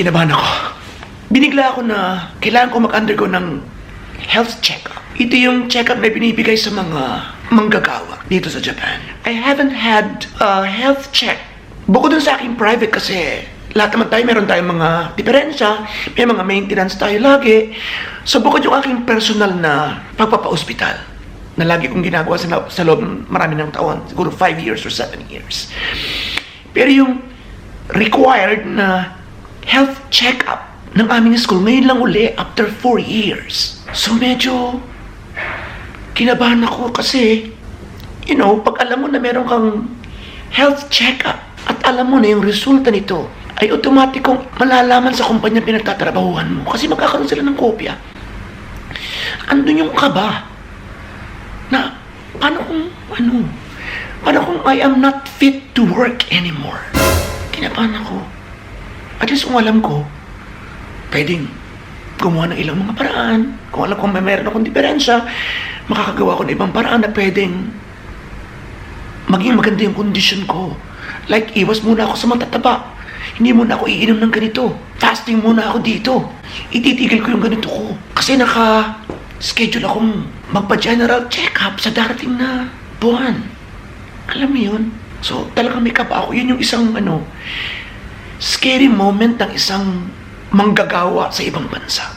Kinabahan ako. Binigla ako na kailangan ko mag-undergo ng health check-up. Ito yung check-up na binibigay sa mga manggagawa dito sa Japan. I haven't had a health check. Bukod dun sa aking private kasi lahat naman tayo meron tayong mga diferensya, may mga maintenance tayo lagi. So bukod yung aking personal na pagpapa-hospital na lagi kong ginagawa sa, sa loob ng marami ng taon, siguro 5 years or 7 years. Pero yung required na health check-up ng aming school ngayon lang uli after 4 years. So medyo kinabahan ako kasi, you know, pag alam mo na meron kang health check-up at alam mo na yung resulta nito, ay automatikong malalaman sa kumpanya pinagtatrabahuhan mo kasi magkakaroon sila ng kopya. Andun yung kaba na paano kung ano, paano kung I am not fit to work anymore? Kinabahan ako. At least kung alam ko, pwedeng gumawa ng ilang mga paraan. Kung alam ko may meron akong diferensya, makakagawa ko ng ibang paraan na pwedeng maging maganda yung kondisyon ko. Like, iwas muna ako sa matataba. Hindi muna ako iinom ng ganito. Fasting muna ako dito. Ititigil ko yung ganito ko. Kasi naka-schedule akong magpa-general check-up sa darating na buwan. Alam mo yun? So, talagang may kaba ako. Yun yung isang, ano, scary moment ng isang manggagawa sa ibang bansa.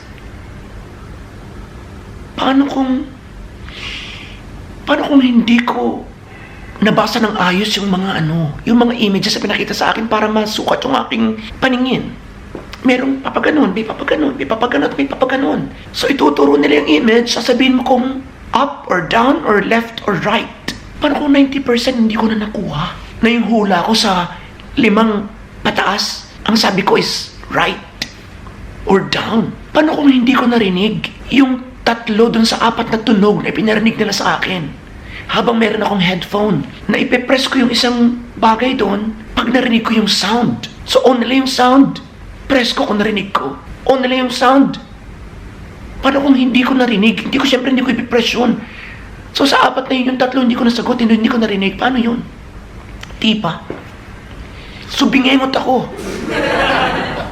Paano kung paano kung hindi ko nabasa ng ayos yung mga ano, yung mga images na pinakita sa akin para masukat yung aking paningin. Merong papaganon, may papaganon, may papaganon, may papaganon. So ituturo nila yung image, sasabihin mo kung up or down or left or right. Paano kung 90% hindi ko na nakuha? Na yung hula ko sa limang pataas, ang sabi ko is right or down. Paano kung hindi ko narinig yung tatlo dun sa apat na tunog na pinarinig nila sa akin? Habang meron akong headphone, na ipipress ko yung isang bagay doon pag narinig ko yung sound. So on nila yung sound, press ko kung narinig ko. On nila yung sound. Paano kung hindi ko narinig? Hindi ko siyempre hindi ko ipipress yun. So sa apat na yun, yung tatlo hindi ko nasagot, hindi ko narinig. Paano yun? Tipa. So bingengot ako.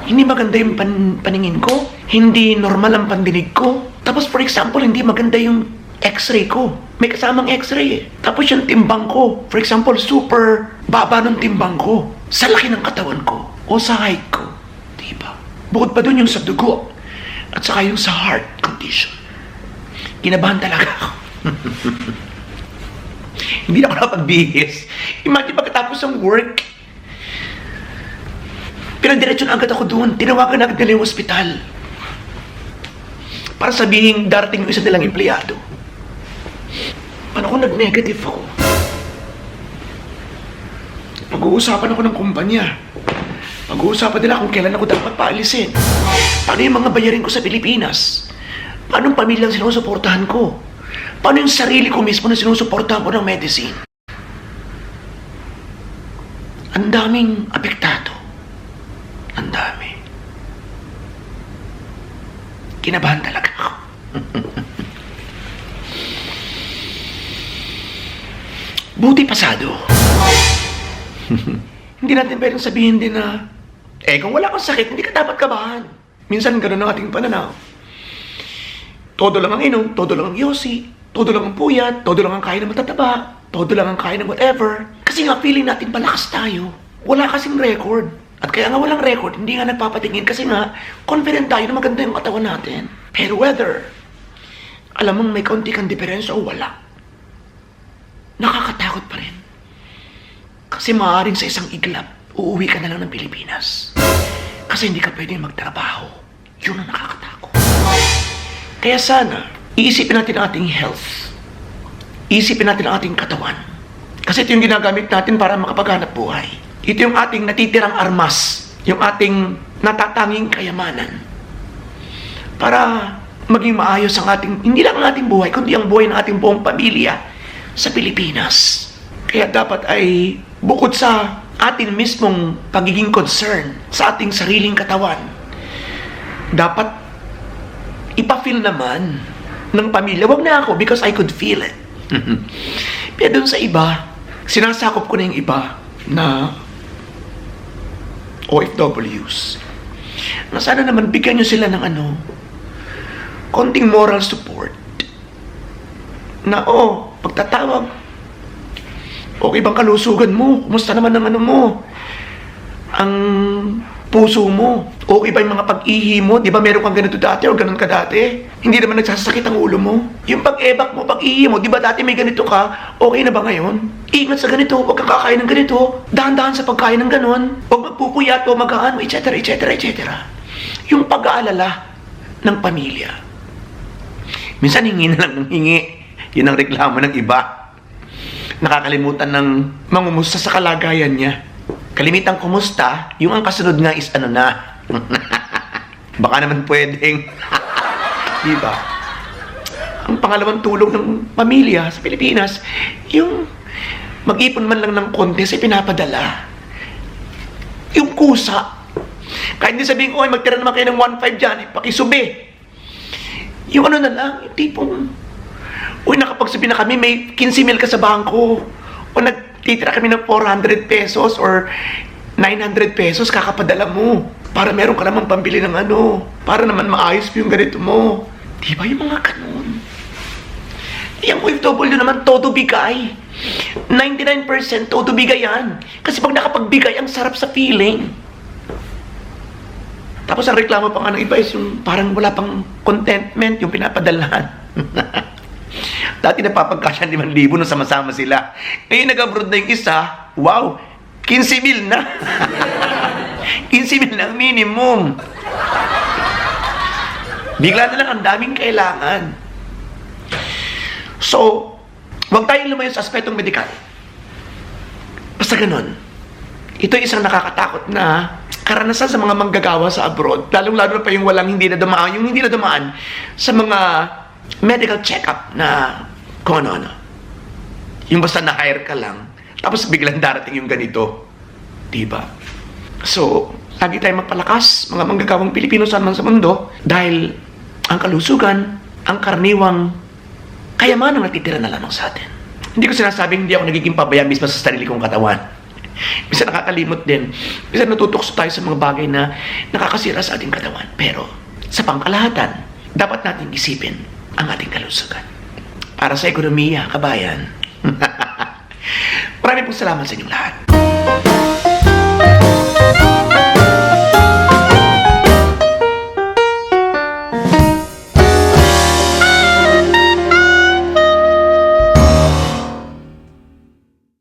Hindi maganda yung pan- paningin ko. Hindi normal ang pandinig ko. Tapos for example, hindi maganda yung x-ray ko. May kasamang x-ray eh. Tapos yung timbang ko. For example, super baba ng timbang ko. Sa laki ng katawan ko. O sa height ko. Diba? Bukod pa dun yung sa dugo. At saka yung sa heart condition. Kinabahan talaga ako. hindi na ako napagbihis. Imagine pagkatapos ng work, Pinadiretso na agad ako doon. Tinawagan na agad nila yung ospital. Para sabihin darating yung isa nilang empleyado. Paano kung nag-negative ako? Pag-uusapan ako ng kumpanya. Pag-uusapan nila kung kailan ako dapat paalisin. Paano yung mga bayarin ko sa Pilipinas? Paano ang pamilyang sinusuportahan ko? Paano yung sarili ko mismo na sinusuportahan ko ng medicine? Ang daming apektado. Ang dami. Kinabahan talaga ako. Buti pasado. hindi natin pwedeng sabihin din na, eh kung wala kang sakit, hindi ka dapat kabahan. Minsan ganun ang ating pananaw. Todo lang ang inom, todo lang ang yosi, todo lang ang puyat, todo lang ang kain ng matataba, todo lang ang kain ng whatever. Kasi nga feeling natin malakas tayo. Wala kasing record. At kaya nga walang record, hindi nga nagpapatingin kasi nga confident tayo na maganda yung katawan natin. Pero whether, alam mong may kaunti kang diferensya o wala, nakakatakot pa rin. Kasi maaaring sa isang iglap, uuwi ka na lang ng Pilipinas. Kasi hindi ka pwedeng magtrabaho. Yun ang nakakatakot. Kaya sana, iisipin natin ang ating health. Iisipin natin ang ating katawan. Kasi ito yung ginagamit natin para makapaghanap buhay. Ito yung ating natitirang armas. Yung ating natatanging kayamanan. Para maging maayos ang ating, hindi lang ang ating buhay, kundi ang buhay ng ating buong pamilya sa Pilipinas. Kaya dapat ay bukod sa atin mismong pagiging concern sa ating sariling katawan, dapat ipa-feel naman ng pamilya. Wag na ako because I could feel it. Pero dun sa iba, sinasakop ko na yung iba na OFWs. na sana naman bigyan nyo sila ng ano, konting moral support. Na oh, pagtatawag, okay bang kalusugan mo? Kumusta naman ang ano mo? Ang puso mo? Okay ba yung mga pag-ihi mo? Di ba meron kang ganito dati o ganun ka dati? Hindi naman nagsasakit ang ulo mo? Yung pag-ebak mo, pag-ihi mo, di ba dati may ganito ka? Okay na ba ngayon? Ingat sa ganito, huwag kang kakain ng ganito. Dahan-dahan sa pagkain ng ganun. Huwag magpupuyat, huwag mag-ano, etc., etc., etc. Yung pag-aalala ng pamilya. Minsan hingi na lang ng hingi. Yun ang reklamo ng iba. Nakakalimutan ng mangumusta sa kalagayan niya. Kalimitang kumusta, yung ang kasunod nga is ano na. Baka naman pwedeng. Di ba? Ang pangalawang tulong ng pamilya sa Pilipinas, yung mag-ipon man lang ng konti sa pinapadala. Yung kusa. Kahit hindi sabihin ko, ay magtira naman kayo ng 1.5 dyan, eh, pakisubi. Yung ano na lang, yung tipong, uy, nakapagsabi na kami, may 15 mil ka sa bangko. O nagtitira kami ng 400 pesos or 900 pesos, kakapadala mo. Para meron ka namang pambili ng ano. Para naman maayos yung ganito mo. Di ba yung mga ganun? Yung OFW naman, todo bigay. 99% todo bigay yan. Kasi pag nakapagbigay, ang sarap sa feeling. Tapos ang reklamo pa nga ng iba is yung parang wala pang contentment yung pinapadalahan. Dati napapagkasya 5,000 nung sama-sama sila. Ngayon nag-abroad na yung isa, wow, 15 mil na. 15 mil na ang minimum. Bigla na lang ang daming kailangan. So, huwag tayong lumayo sa aspetong medikal. Basta ganun. Ito ay isang nakakatakot na karanasan sa mga manggagawa sa abroad, lalong-lalo na pa yung walang hindi na dumaan, yung hindi na dumaan sa mga medical check-up na kung ano-ano. Yung basta na-hire ka lang, tapos biglang darating yung ganito. Diba? So, lagi tayong magpalakas, mga manggagawang Pilipino saan man sa mundo, dahil ang kalusugan, ang karniwang kayamanan natitira na lamang sa atin. Hindi ko sinasabing hindi ako nagiging pabayaan mismo sa sarili kong katawan. Minsan nakakalimot din. Minsan natutokso tayo sa mga bagay na nakakasira sa ating katawan. Pero sa pangkalahatan, dapat natin isipin ang ating kalusugan. Para sa ekonomiya, kabayan. Maraming pong salamat sa inyong lahat.